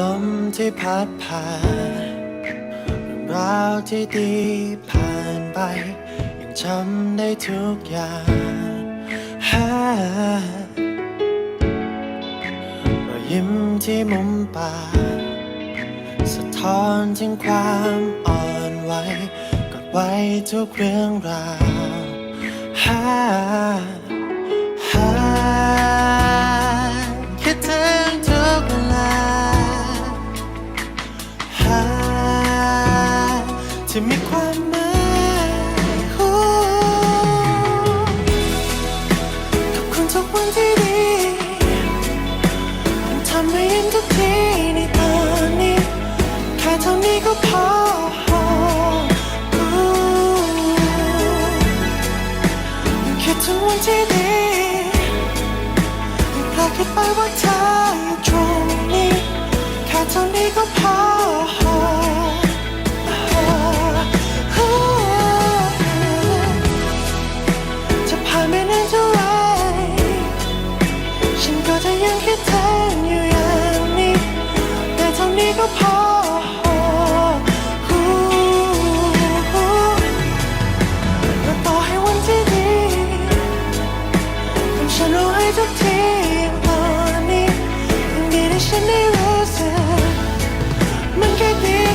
ลมที่พัดผ่านเรื่องราวที่ดีผ่านไป ยังจำได้ทุกอย่างฮารอยยิ้มที่มุมปากสะท้อนถึงความอ่อนไหวกดไว้ทุกเรื่องราวฮาฮาคิดถึงทุกเว ลาฮาที่มีความหมายขอบคุณทุกวันที่ดีทำให้ยิ้มทุกทีในตอนนี้ แค่เท่านี้ก็พอคิดถึงวันที่ดียังกล้าคิดไปว่าเธออยู่ตรงนี้ แค่เท่านี้ก็พอ Give me reason, man, get